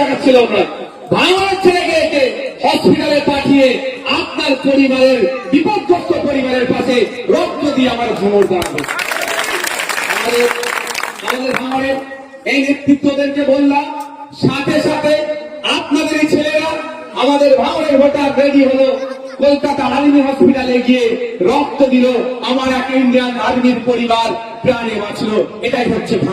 দেখাচ্ছিল না। ভাঙনের ছেলেকে হসপিটালে পাঠিয়ে আপনার পরিবারের বিপদগ্রস্ত পরিবারের পাশে রক্ত দিয়ে আমার ভ্রমণ দাঁড়াবে আমাদের আমাদের এই নেতৃত্বদেরকে বললাম, সাথে সাথে আপনাদের এই ছেলেরা আমাদের ভাঙনের ভোটার রেডি হলো, কলকাতা আর্মি হসপিটালে গিয়ে রক্ত দিল। আমার এক ইন্ডিয়ান আর্মির পরিবার প্রাণে বাঁচলো। এটাই হচ্ছে এটা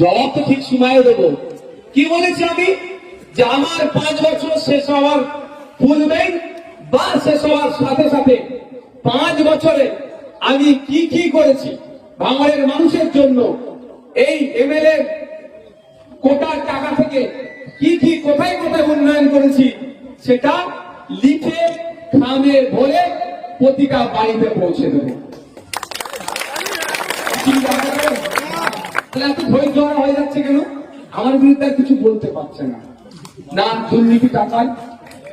জবাব তো ঠিক সময়ে দেবো। কি বলেছি আমি? যে আমার পাঁচ বছর শেষ হওয়ার পূর্বেই বা শেষ হওয়ার সাথে সাথে পাঁচ বছরে আমি কি কি করেছি? বাঙালির মানুষের জন্য এই এমএলএ কোটার টাকা থেকে কি কি কোথায় কোথায় উন্নয়ন করেছি সেটা লিখে, খামে ভরে প্রতিটা বাড়িতে পৌঁছে দেবো? তাহলে এত হয়ে যাচ্ছে কেন? আমার বিরুদ্ধে কিছু বলতে পারছে না। না দুর্নীতি টাকায়,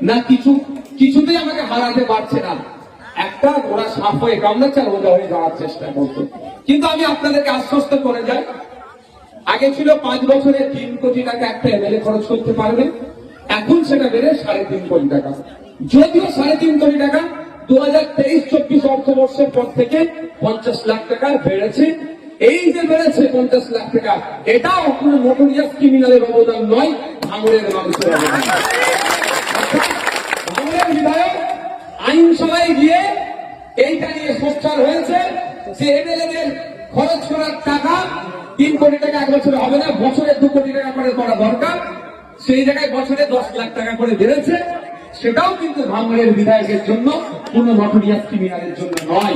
না কিছু, কিছুতেই আমাকে হারাতে পারছে না। একটা সাপ হয়ে হয়ে যাওয়ার চেষ্টা করছে। কিন্তু আমি আপনাদেরকে আশ্বস্ত করে যাই, আগে ছিল পাঁচ বছরে তিন কোটি টাকা একটা এমএলএ খরচ করতে পারবে, এখন সেটা বেড়ে সাড়ে তিন কোটি টাকা। যদিও সাড়ে তিন কোটি টাকা দু হাজার তেইশ চব্বিশ অর্থবর্ষের পর থেকে পঞ্চাশ লাখ টাকা বেড়েছে এই যে বেড়েছে পঞ্চাশ লাখ টাকা এটাও কোনো নোটোরিয়াস ক্রিমিনালের অবদান নয়, ভাঙড়ের মানুষের অবদান। ভাঙড়ের বিধায়ক আইনসভায় গিয়ে এইটা নিয়ে সোচ্চার হয়েছে যে এমএলএদের খরচ করার টাকা তিন কোটি টাকা এক বছরে হবে না, বছরে দু কোটি টাকা করে করা দরকার। সেই জায়গায় বছরে দশ লাখ টাকা করে বেড়েছে। সেটাও কিন্তু ভাঙড়ের বিধায়কের জন্য, কোনো নটোরিয়াস ক্রিমিনালের জন্য নয়।